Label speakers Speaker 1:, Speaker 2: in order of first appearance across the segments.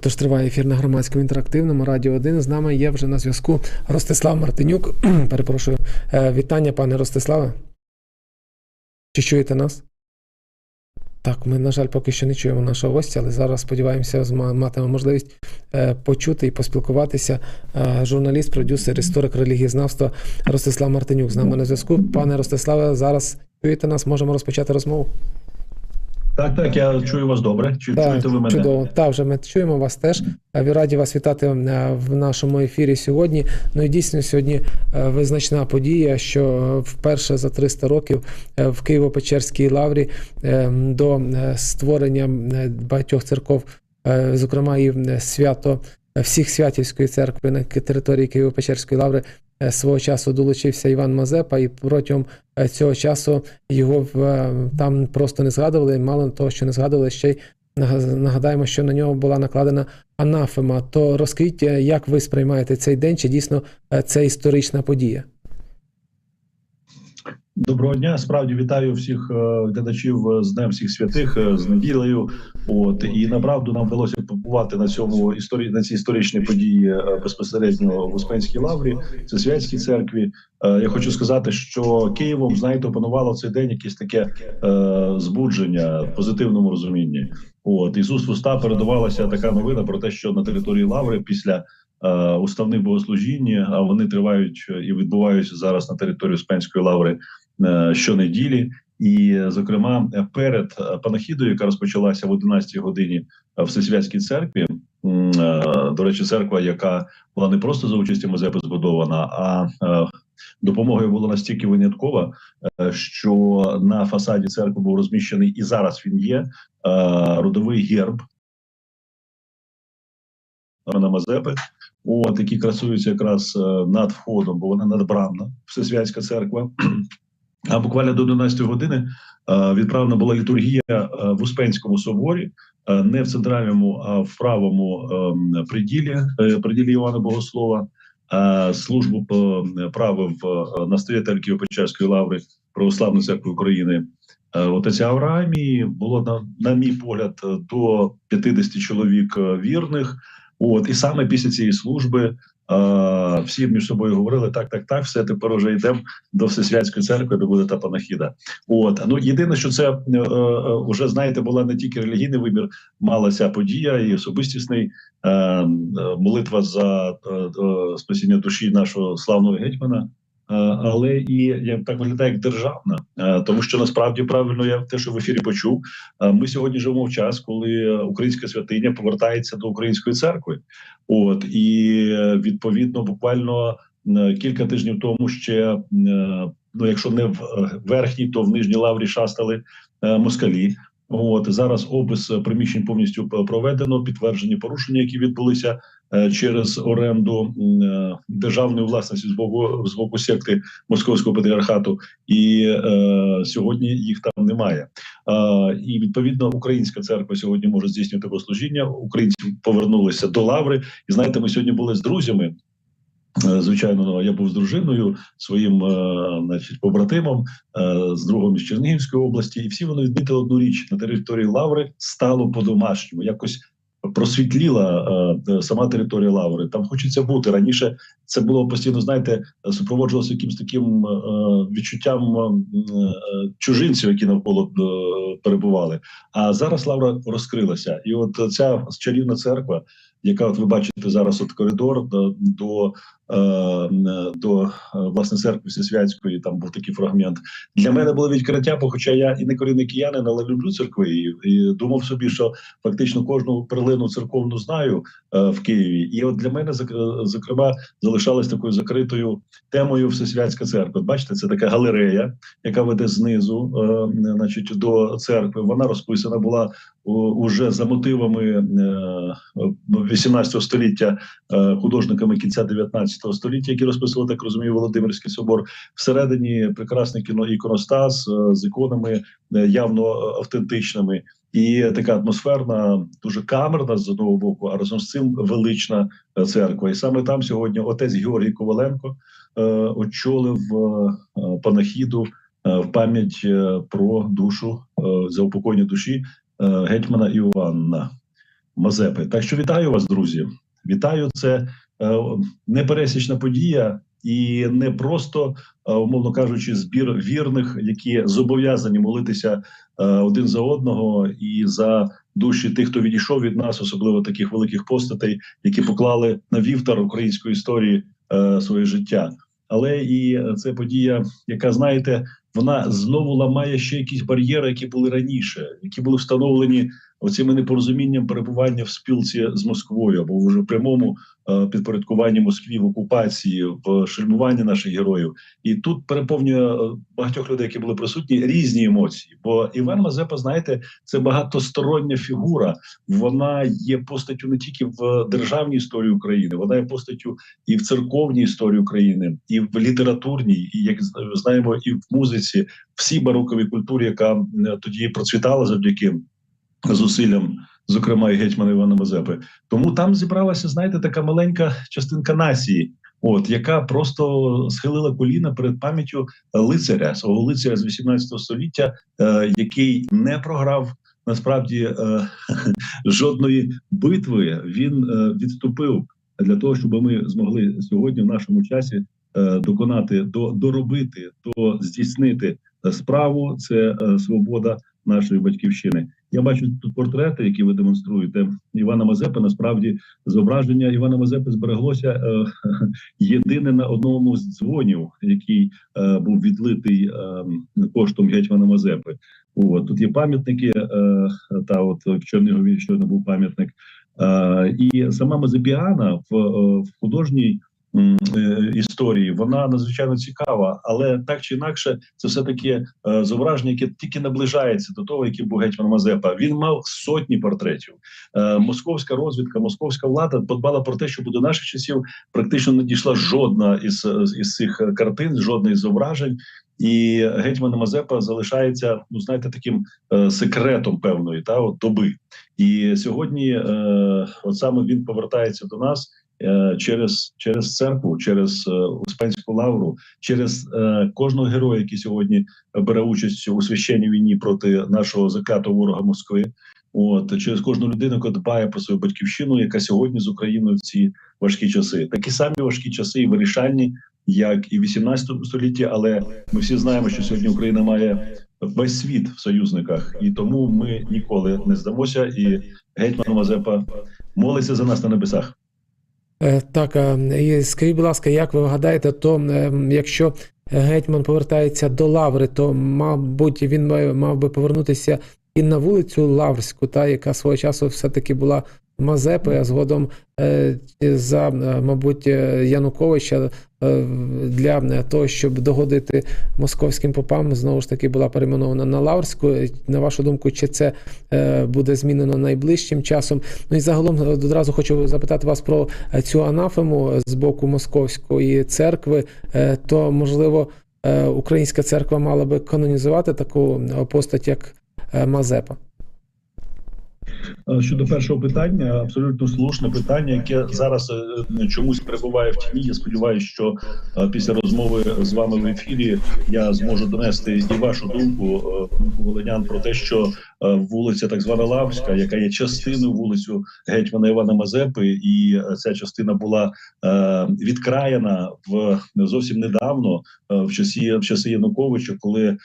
Speaker 1: Отож триває ефір на громадському інтерактивному радіо 1. З нами є вже на зв'язку Ростислав Мартинюк. Перепрошую. Е, Вітання, пане Ростиславе. Чи чуєте нас? Так, ми, на жаль, поки що не чуємо нашого гостя, але зараз сподіваємося, матимемо можливість е, почути і поспілкуватися. Е, Журналіст, продюсер, історик релігієзнавства Ростислав Мартинюк з нами на зв'язку. Пане Ростиславе, зараз чуєте нас, можемо розпочати розмову.
Speaker 2: Так, так, я чую вас добре. Чи
Speaker 1: Так,
Speaker 2: чуєте ви мене?
Speaker 1: Чудово. Так, вже ми чуємо вас теж. Е, Раді вас вітати е, в нашому ефірі сьогодні. Ну і дійсно сьогодні е, визначна подія, що вперше за 300 років в Києво-Печерській лаврі до створення багатьох церков, зокрема і свято всіх святівської церкви на території Києво-Печерської лаври. Е, Свого часу долучився Іван Мазепа, і протягом е, цього часу його е, там просто не згадували. Мало того, що не згадували, ще й Нагадаємо, що на нього була накладена анафема. То розкажіть, як ви сприймаєте цей день? Чи дійсно це історична подія?
Speaker 2: Доброго дня. Справді вітаю всіх е, глядачів е, з Днем всіх святих е, з неділею. От і направду нам вдалося побувати на цьому історії на цій історичній події безпосередньо в Успенській лаврі, це святській церкві. Я хочу сказати, що Києвом знаєте, опанувало цей день якесь таке е, збудження в позитивному розумінні. От із уст в уста передавалася така новина про те, що на території лаври після уставних богослужінь, а вони тривають і відбуваються зараз на території Успенської лаври щонеділі. І, зокрема, перед е, панахідою, яка розпочалася в 11 годині е, в Всесвятській церкві, е, до речі, церква, яка була не просто за участі Мазепи збудована, а е, допомогою була настільки виняткова, е, що на фасаді церкви був розміщений і зараз він є е, родовий герб на Мазепи. От які красуються якраз е, над входом, бо вона надбрамна, Всесвятська церква. А буквально до 11 години е, відправлена була літургія е, в Успенському соборі, е, не в центральному, а в правому е, приділі, приділі Івана Богослова. Службу правив настоятель Києво-Печерської лаври Православної церкви України. Отець Авраамії було на, на мій погляд до 50 чоловік вірних. От і саме після цієї служби всі між собою говорили: так, так, так, все тепер уже йдемо до Всесвятської церкви, де буде та панахіда. От ну єдине, що це е, е, вже знаєте, була не тільки релігійний вибір, мала ця подія і особистісний е, е, молитва за е, е, спасіння душі нашого славного гетьмана. Е, Але і так виглядає як державна, Е, тому що насправді правильно я те, що в ефірі почув. е, Ми сьогодні живемо в час, коли українська святиня повертається до української церкви. От і відповідно, буквально кілька тижнів тому ще ну, якщо не в верхній, то в нижній лаврі шастали москалі. От зараз опис приміщень повністю проведено, підтверджені порушення, які відбулися через оренду е, державної власності з боку з боку секти московського патріархату, і е, сьогодні їх там немає. Е, і відповідно українська церква сьогодні може здійснювати богослужіння. Українці повернулися до лаври. І знаєте, ми сьогодні були з друзями. Е, Звичайно, я був з дружиною своїм, е, значить, побратимом е, з другом із Чернігівської області, і всі вони відмітили одну річ на території Лаври стало по-домашньому. Якось просвітліла е, е, сама територія Лаври. Там хочеться бути раніше. Це було постійно, знаєте, супроводжувалося якимось таким е, відчуттям е, е, чужинців, які навколо е, перебували. А зараз Лавра розкрилася, і от ця чарівна церква, яка от ви бачите зараз, от коридор до, до е, до е, власне церкви Всесвятської, там був такий фрагмент. Для мене було відкриття, бо хоча я і не корінний киянин, але люблю церкви, і, і думав собі, що фактично кожну перлину церковну знаю е, в Києві. І от для мене зокрема залишалась такою закритою темою Всесвятська церква. Бачите, це така галерея, яка веде знизу, е, значить, до церкви. Вона розписана була уже за мотивами е, 18 століття е, художниками кінця 19 століття, які розписували, так розумію, Володимирський собор. Всередині прекрасний кіно іконостас е, з іконами е, явно е, автентичними. І така атмосферна, дуже камерна з одного боку, а разом з цим велична церква. І саме там сьогодні отець Георгій Коваленко очолив панахіду в пам'ять про душу за упокоєння душі гетьмана Іоанна. Мазепи. Так що вітаю вас, друзі. Вітаю, це непересічна подія, і не просто, е, умовно кажучи, збір вірних, які зобов'язані молитися е, один за одного і за душі тих, хто відійшов від нас, особливо таких великих постатей, які поклали на вівтар української історії е, своє життя. Але і е, це подія, яка знаєте, вона знову ламає ще якісь бар'єри, які були раніше, які були встановлені оцими непорозумінням перебування в спілці з Москвою або вже в прямому е, підпорядкуванні Москві в окупації, в шельмуванні наших героїв. І тут переповнює е, багатьох людей, які були присутні, різні емоції. Бо Іван Мазепа, знаєте, це багатостороння фігура. Вона є постаттю не тільки в державній історії України, вона є постаттю і в церковній історії України, і в літературній, і як знаємо, і в музиці, всій бароковій культурі, яка тоді процвітала завдяки зусиллям, зокрема і гетьмана Івана Мазепи. Тому там зібралася, знаєте, така маленька частинка нації, от яка просто схилила коліна перед пам'яттю лицаря, свого лицаря з 18 століття, е, який не програв. Насправді е, жодної битви він е, відступив для того, щоб ми змогли сьогодні в нашому часі доконати, до, доробити, до здійснити справу. Це е, свобода нашої батьківщини. Я бачу тут портрети, які ви демонструєте. Івана Мазепи. Насправді зображення Івана Мазепи збереглося е, єдине на одному з дзвонів, який е, був відлитий е, коштом гетьмана Мазепи. От тут є пам'ятники. Е, та от в Чернігові щойно був пам'ятник. Е, і сама Мазепіана в, е, в художній е, історії вона надзвичайно цікава, але так чи інакше, це все таки е, зображення, яке тільки наближається до того, який був гетьман Мазепа. Він мав сотні портретів. Е, московська розвідка, московська влада подбала про те, щоб до наших часів практично не дійшла жодна із, із цих картин, жодне із зображень. І гетьман Мазепа залишається, ну знаєте, таким е, секретом певної та от доби. І сьогодні, е, от саме він повертається до нас е, через через церкву, через е, Успенську лавру, через е, кожного героя, який сьогодні бере участь у священній війні проти нашого заклятого ворога Москви. От через кожну людину, яка дбає про свою батьківщину, яка сьогодні з Україною в ці важкі часи, такі самі важкі часи і вирішальні, як і в 18 столітті. Але ми всі знаємо, що сьогодні Україна має весь світ в союзниках, і тому ми ніколи не здамося. І гетьман Мазепа молиться за нас на небесах.
Speaker 1: Е, Так, е, і скажіть, будь ласка, як ви гадаєте, то е, якщо гетьман повертається до Лаври, то, мабуть, він мав би повернутися і на вулицю Лаврську, та, яка свого часу все-таки була Мазепою, а згодом е, за, е, мабуть, е, Януковича для того, щоб догодити московським попам, знову ж таки була перейменована на Лаврську. На вашу думку, чи це буде змінено найближчим часом? Ну і загалом одразу хочу запитати вас про цю анафему з боку московської церкви. То можливо українська церква мала би канонізувати таку постать, як Мазепа.
Speaker 2: Е, Щодо першого питання, абсолютно слушне питання, яке зараз е, чомусь перебуває в тіні. Я сподіваюся, що е, після розмови з вами в ефірі я зможу донести і вашу думку, думку волинян про те, що вулиця так звана Лавська, яка є частиною вулицю гетьмана Івана Мазепи, і ця частина була відкраєна в зовсім недавно, в часі в часи Януковича, коли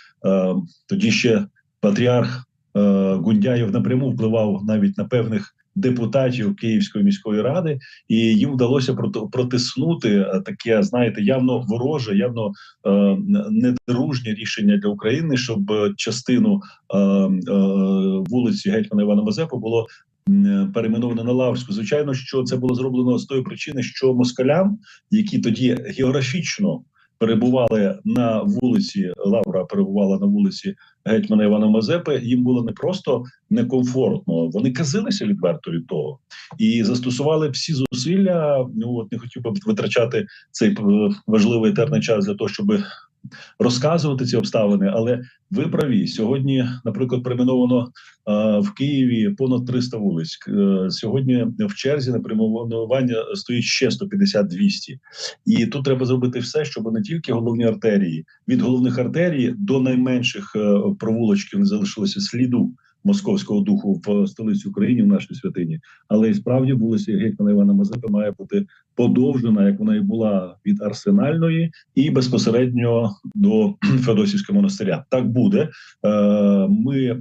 Speaker 2: тоді ще патріарх. Е, Гундяєв напряму впливав навіть на певних депутатів Київської міської ради, і їм вдалося протиснути е, таке, знаєте, явно вороже, явно е, недружнє рішення для України, щоб частину е, е, вулиці гетьмана Івана Мазепи було. Перейменовано на Лаврську. Звичайно, що це було зроблено з тої причини, що москалям, які тоді географічно перебували на вулиці Лавра, перебувала на вулиці гетьмана Івана Мазепи, їм було не просто некомфортно, вони казилися відверто від того і застосували всі зусилля. Ну от не хотів би витрачати цей е, важливий терний час для того, щоб розказувати ці обставини. Але ви праві сьогодні, наприклад, перейменовано в Києві понад 300 вулиць. Е, Сьогодні в черзі на перейменування стоїть ще 150-200. І тут треба зробити все, щоб не тільки головні артерії від головних артерій до найменших е, провулочків не залишилося сліду московського духу в столиці України в нашій святині. Але і справді вулиця гетьмана Івана Мазепи має бути подовжена, як вона і була від арсенальної, і безпосередньо до Феодосівського монастиря. Так буде. Е, Ми е,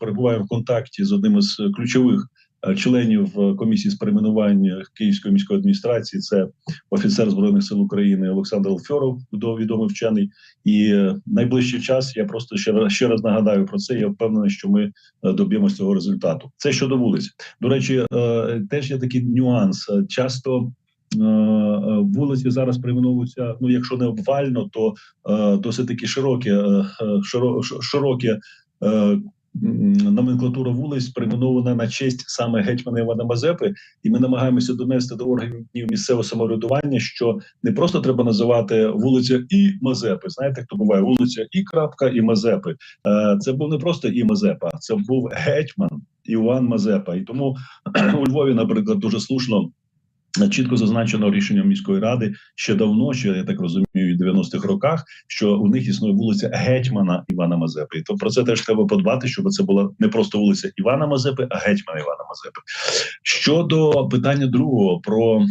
Speaker 2: перебуваємо в контакті з одним із ключових членів е, комісії з перейменування Київської міської адміністрації. Це офіцер збройних сил України Олександр Алфьоров, до- відомий вчений. І е, найближчий час я просто ще раз ще раз нагадаю про це. Я впевнений, що ми е, доб'ємося цього результату. Це щодо вулиць. До речі, е, теж є такий нюанс. Е, Часто е, е, вулиці зараз перейменовуються. Ну, якщо не обвально, то е, досить таки широкі, е, е, широ, широкі. е, Номенклатура вулиць перейменована на честь саме гетьмана Івана Мазепи, і ми намагаємося донести до органів місцевого самоврядування, що не просто треба називати вулиця і Мазепи. Знаєте, хто буває вулиця і крапка, і Мазепи. Е, Це був не просто і Мазепа, це був гетьман Іван Мазепа. І тому у Львові, наприклад, дуже слушно. Чітко зазначено рішенням міської ради ще давно, ще я так розумію, в 90-х роках, що у них існує вулиця гетьмана Івана Мазепи. То про це теж треба подбати, щоб це була не просто вулиця Івана Мазепи, а гетьмана Івана Мазепи. Щодо питання другого про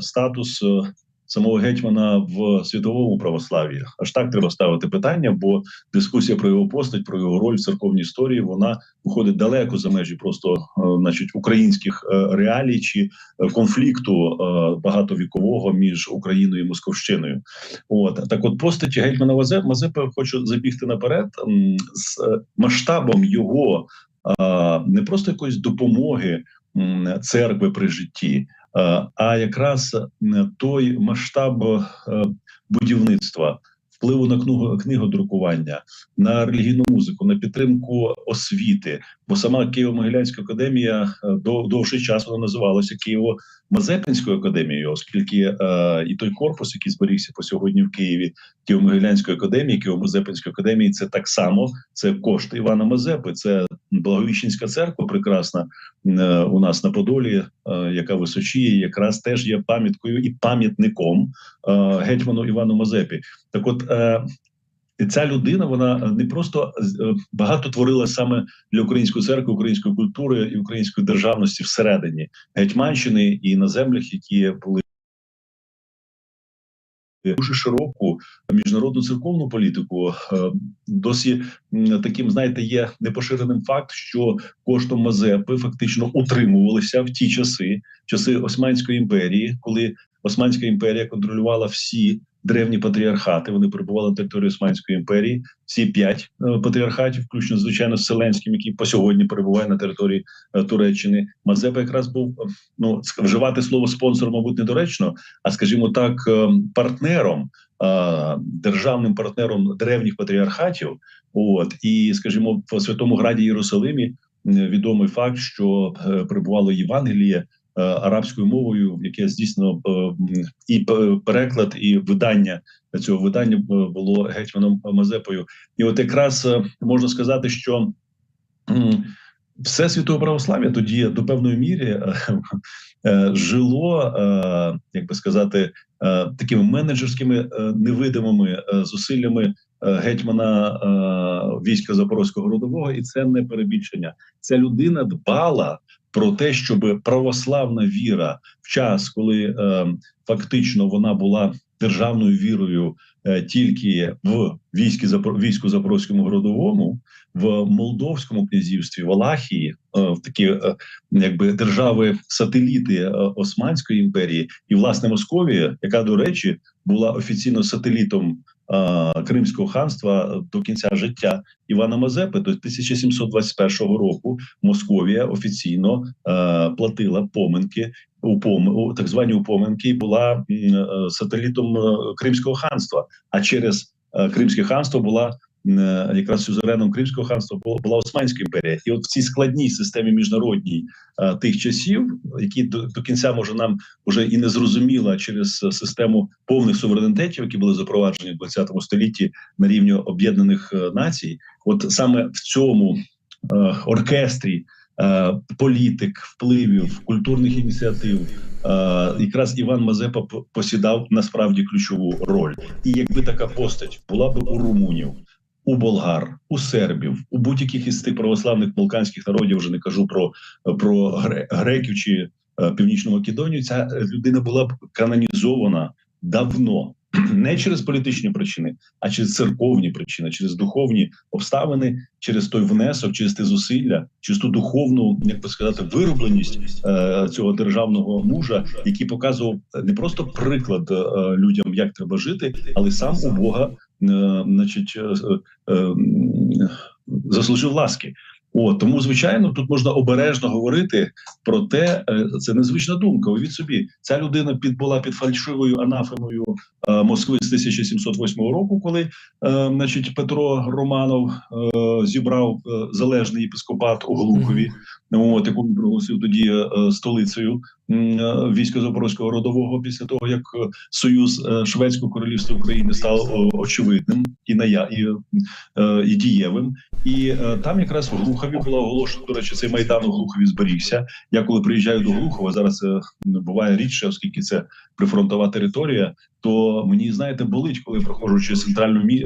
Speaker 2: статус е, самого гетьмана в світовому православ'ї, аж так треба ставити питання, бо дискусія про його постать, про його роль в церковній історії, вона виходить далеко за межі просто, е, значить, українських е, реалій чи е, конфлікту багатовікового між Україною і Московщиною. От так, от постаті гетьмана Мазе- Мазепи хочу забігти наперед з масштабом його не просто якоїсь допомоги церкви при житті, а якраз м, той масштаб е, будівництва. Впливу на книгу книгодрукування, на релігійну музику, на підтримку освіти, бо сама Києво-Могилянська академія е, дов- довший час вона називалася Києво-Мазепинською академією, оскільки е, і той корпус, який зберігся по сьогодні в Києві, Києво-Могилянської академії, Києво-Мазепинської академії, це так само це кошти Івана Мазепи. Це Благовіщенська церква, прекрасна е, у нас на Подолі, е, яка височіє, якраз теж є пам'яткою і пам'ятником е, гетьману Івану Мазепі. Так, от е, ця людина вона не просто е, багато творила саме для української церкви, української культури і української державності всередині Гетьманщини і на землях, які були. Дуже широку міжнародну церковну політику Е, досі таким, знаєте, є непоширеним факт, що коштом Мазепи фактично утримувалися в ті часи, часи Османської імперії, коли Османська імперія контролювала всі древні патріархати. Вони перебували на території Османської імперії. Всі п'ять е, патріархатів, включно звичайно з Вселенським, який по сьогодні перебуває на території е, Туреччини. Мазепа якраз був е, ну вживати слово спонсор, мабуть, недоречно, а скажімо так, партнером. Державним партнером древніх патріархатів, от і скажімо, в Святому Граді Єрусалимі відомий факт, що прибувало Євангеліє арабською мовою, яке здійснено е, і переклад, і видання цього видання е, було гетьманом Мазепою. І от якраз е, можна сказати, що все світове православ'я тоді до певної міри е, е, жило, е, як би сказати, е, такими менеджерськими е, невидимими е, зусиллями е, гетьмана е, війська Запорозького родового, і це не перебільшення. Ця людина дбала про те, щоб православна віра в час, коли е, фактично вона була державною вірою е, тільки в війські війську Запорозькому городовому, в Молдовському князівстві, в Алахії, е, в такі е, якби держави сателіти е, Османської імперії, і власне Московія, яка до речі була офіційно сателітом Кримського ханства до кінця життя Івана Мазепи, до 1721 року Московія офіційно е, платила поминки у так звані упоминки, і була е, сателітом е, Кримського ханства. А через е, Кримське ханство була е, якраз сюзереном Кримського ханства була, Османська імперія. І от в цій складній системі міжнародній е, тих часів, які до, до кінця може нам вже і не зрозуміла через е, систему повних суверенітетів, які були запроваджені в 20 столітті на рівні Об'єднаних е, Націй, от саме в цьому е, оркестрі е, політик, впливів, культурних ініціатив. Е, якраз Іван Мазепа посідав насправді ключову роль. І якби така постать була б у румунів, у болгар, у сербів, у будь-яких із тих православних балканських народів, вже не кажу про, про греків чи е, північну Македонію. Ця людина була б канонізована давно. Не через політичні причини, а через церковні причини, через духовні обставини, через той внесок, через те зусилля, через ту духовну, як би сказати, виробленість е, цього державного мужа, який показував не просто приклад е, людям, як треба жити, але сам у Бога, е, значить, е, е, заслужив ласки. О, тому звичайно, тут можна обережно говорити про те, е, це незвична думка. Уявіть собі, ця людина під була під фальшивою анафемою е, Москви з 1708 року, коли, е, значить, Петро Романов е, зібрав е, залежний єпископат у Глухові, от яку він проголосив тоді е, столицею е, військо Запорозького родового після того, як е, союз е, Шведського королівства України став о, очевидним і ная і, е, і дієвим. І е, там якраз в Глухові було оголошено. До речі, цей майдан у Глухові зберігся. Я коли приїжджаю до Глухова, зараз це буває рідше, оскільки це прифронтова територія. То мені знаєте, болить, коли проходжу центральну мі...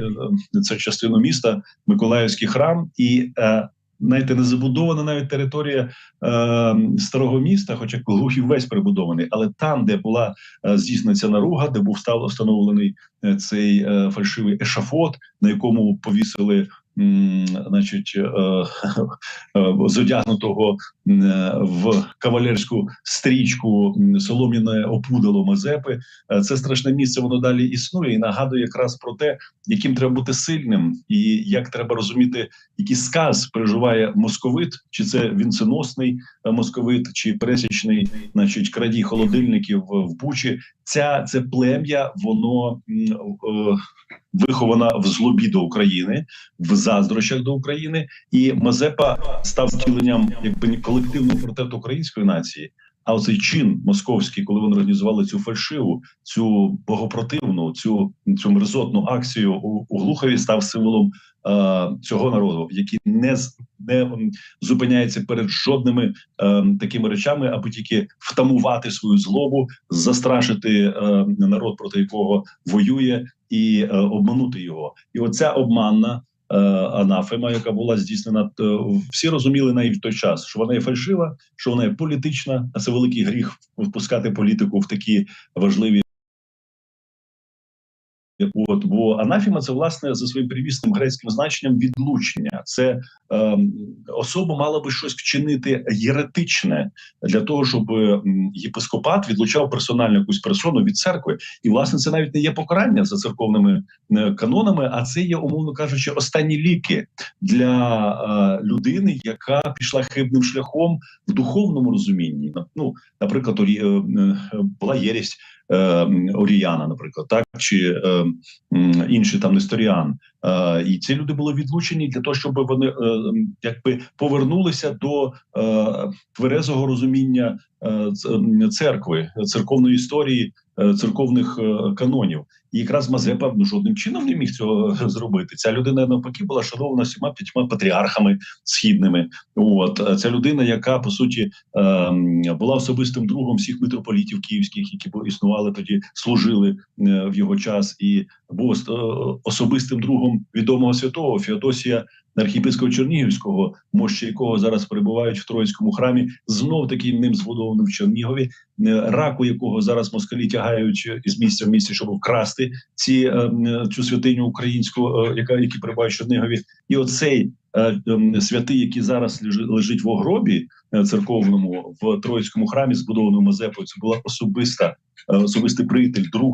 Speaker 2: е, це частину міста, Миколаївський храм, і е, знаєте, не забудована навіть територія е, старого міста, хоча Глухів весь прибудований, але там, де була е, здійснена ця наруга, де був став встановлений е, цей е, фальшивий ешафот, на якому повісили. Значить, е, е, зодягнутого е, в кавалерську стрічку солом'яне опудало Мазепи. Це страшне місце. Воно далі існує і нагадує якраз про те, яким треба бути сильним, і як треба розуміти, який сказ переживає московит, чи це вінценосний московит, чи пересічний, значить, крадій холодильників в Бучі. Ця це плем'я, воно вихована в злобі до України, в заздрощах до України, і Мазепа став втіленням якби колективного портрету української нації. А оцей чин московський, коли вони організували цю фальшиву, цю богопротивну, цю цю мерзотну акцію у, у Глухові, став символом е, цього народу, який не не зупиняється перед жодними е, такими речами, аби тільки втамувати свою злобу, застрашити е, народ, проти якого воює, і е, обманути його. І оця обманна. е, Анафема, яка була здійснена, е, всі розуміли навіть в той час, що вона є фальшива, що вона є політична, а це великий гріх впускати політику в такі важливі. От бо анафіма це власне за своїм привісним грецьким значенням відлучення. Це ем, особа мала би щось вчинити єретичне для того, щоб єпископат відлучав персональну якусь персону від церкви. І власне це навіть не є покарання за церковними е, канонами, а це є, умовно кажучи, останні ліки для е, людини, яка пішла хибним шляхом в духовному розумінні. Ну, наприклад, е, е, була єрість е, Оріяна, наприклад, так чи е, інші там Несторіан. Е, і ці люди були відлучені для того, щоб вони е, якби повернулися до е, тверезого розуміння церкви, церковної історії, церковних канонів. І якраз Мазепа ну, жодним чином не міг цього зробити. Ця людина навпаки була шанована всіма п'ятьма патріархами східними. От ця людина, яка по суті була особистим другом всіх митрополітів київських, які існували тоді, служили в його час, і був ос- особистим другом відомого святого Феодосія архієпископа Чернігівського, мощі якого зараз перебувають в Троїцькому храмі, знов таки ним збудованим в Чернігові, е, раку якого зараз москалі тягають із місця в місці, щоб вкрасти ці е, цю святиню українську, е, яка які перебувають в Чернігові, і оцей святий, який зараз лежить в гробі е, церковному в Троїцькому храмі, збудованому Мазепою, це була особиста особистий приятель, друг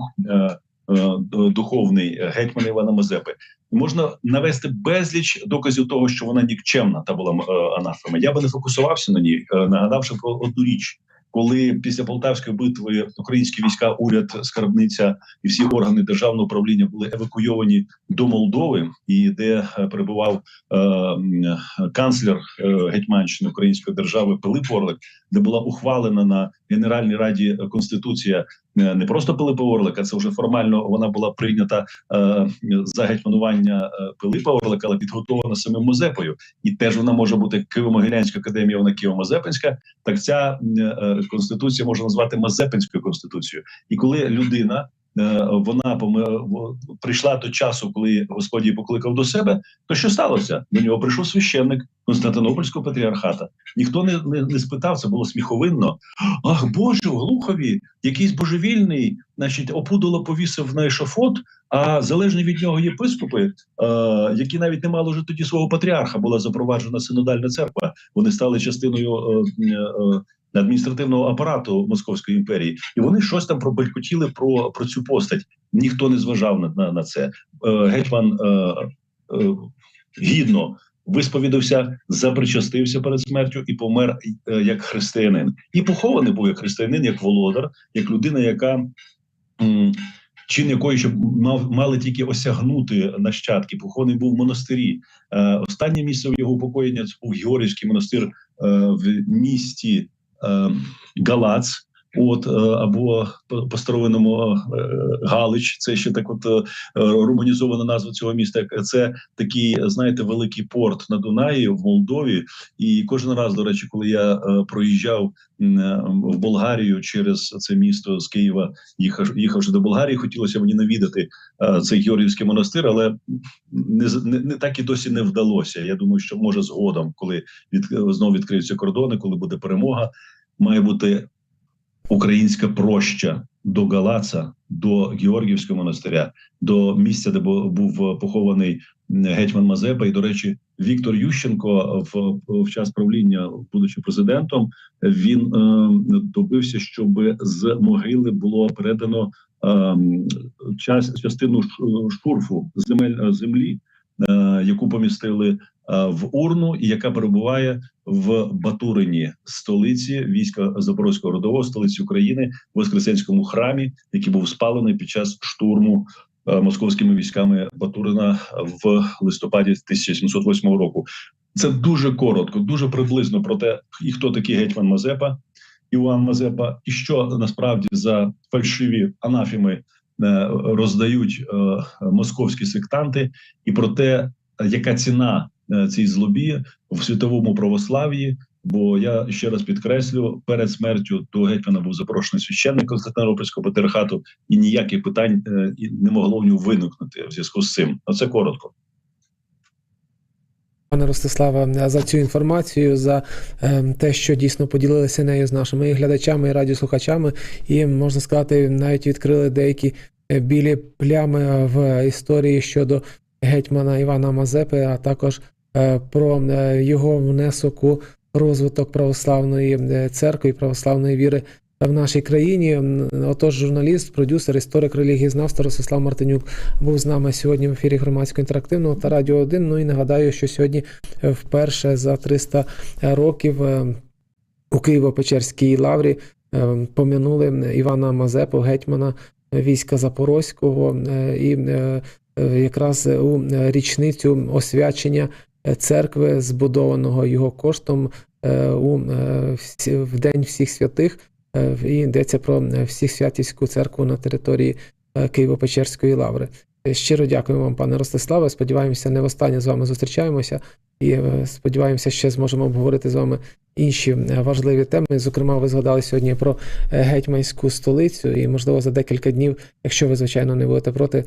Speaker 2: духовний е, гетьмана Івана Мазепи. Можна навести безліч доказів того, що вона нікчемна та була е, анафема. Я би не фокусувався на ній, е, нагадавши про одну річ. Коли після Полтавської битви українські війська, уряд, скарбниця і всі органи державного управління були евакуйовані до Молдови, і де перебував е, канцлер е, Гетьманщини Української держави Пилип Орлик, де була ухвалена на Генеральній раді конституція е, не просто Пилипа Орлика, це вже формально вона була прийнята е, за гетьманування е, Пилипа Орлика, але підготовлена самим Мозепою. І теж вона може бути Києво-Могилянська академія, вона Києво-Мазепинська. Так ця е, конституція можна назвати Мазепинською конституцією. І коли людина е, вона поме- прийшла до часу, коли Господь її покликав до себе, то що сталося? До нього прийшов священник Константинопольського патріархата. Ніхто не, не, не спитав, це було сміховинно. Ах, Боже, в Глухові, якийсь божевільний, значить, опудало повісив на ешафот, а залежні від нього єпископи, е, які навіть не мали вже тоді свого патріарха, була запроваджена синодальна церква. Вони стали частиною е, е, е, адміністративного апарату Московської імперії, і вони щось там пробелькотіли про, про цю постать. Ніхто не зважав на, на, на це. Е, гетьман е, е, гідно висповідався, запричастився перед смертю і помер е, як християнин. І похований був як християнин, як володар, як людина, яка. м, Чин якої щоб мав мали тільки осягнути нащадки, похований був в монастирі. Е, останнє місце в його упокоєння це був Георгівський монастир е, в місті Галац. От е, або по, е, Галич, це ще так, от е, романізована назва цього міста. Це такий, знаєте, великий порт на Дунаї в Молдові. І кожен раз, до речі, коли я проїжджав в Болгарію через це місто з Києва, їхав, їхавши до Болгарії, хотілося мені навідати цей Георгіївський монастир, але не, не, не так і досі не вдалося. Я думаю, що може згодом, коли від, знову відкриються кордони, коли буде перемога, має бути українська проща до Галаца, до Георгіївського монастиря, до місця, де бу- був похований гетьман Мазепа. І, до речі, Віктор Ющенко в, в час правління, будучи президентом, він е, добився, щоб з могили було передано е, час, частину ш- штурфу земель землі, е, яку помістили е, в урну, і яка перебуває в Батурині, столиці війська Запорозького родового, столиці України, в Воскресенському храмі, який був спалений під час штурму е, московськими військами Батурина в листопаді 1708 року. Це дуже коротко, дуже приблизно про те, і хто такий гетьман Мазепа, Іван Мазепа, і що насправді за фальшиві анафіми е, роздають е, московські сектанти, і про те, яка ціна е, цій злобі в світовому православ'ї. Бо я ще раз підкреслю, перед смертю до гетьмана був запрошений священник Константинопольського патріархату, і ніяких питань е, не могло в нього виникнути в зв'язку з цим. Оце коротко.
Speaker 1: Пане Ростиславе, за цю інформацію, за е, те, що дійсно поділилися нею з нашими глядачами і радіослухачами, і можна сказати, навіть відкрили деякі е, білі плями в історії щодо гетьмана Івана Мазепи, а також е, про е, його внесок у розвиток православної е, церкви і православної віри в нашій країні. Отож, журналіст, продюсер, історик релігієзнавства Ростислав Мартинюк був з нами сьогодні в ефірі громадського інтерактивного та радіо 1. Ну і нагадаю, що сьогодні вперше за 300 років у Києво-Печерській лаврі пом'янули Івана Мазепу, гетьмана війська Запорозького, е, і е, е, якраз у річницю освячення церкви, збудованого його коштом у в День всіх святих. І йдеться про е, всіх-святівську церкву на території Києво-Печерської лаври. Щиро дякуємо вам, пане Ростиславе. Сподіваємося, не востаннє з вами зустрічаємося і е, сподіваємося, ще зможемо обговорити з вами інші е, важливі теми. Зокрема, ви згадали сьогодні про е, гетьманську столицю, і можливо за декілька днів, якщо ви звичайно не будете проти,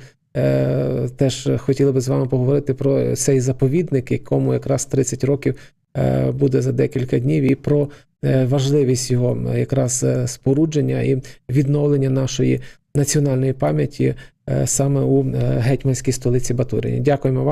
Speaker 1: теж хотіли би з вами поговорити про цей заповідник, якому якраз 30 років буде за декілька днів, і про важливість його якраз спорудження і відновлення нашої національної пам'яті саме у е, гетьманській столиці Батурині. Дякуємо вам.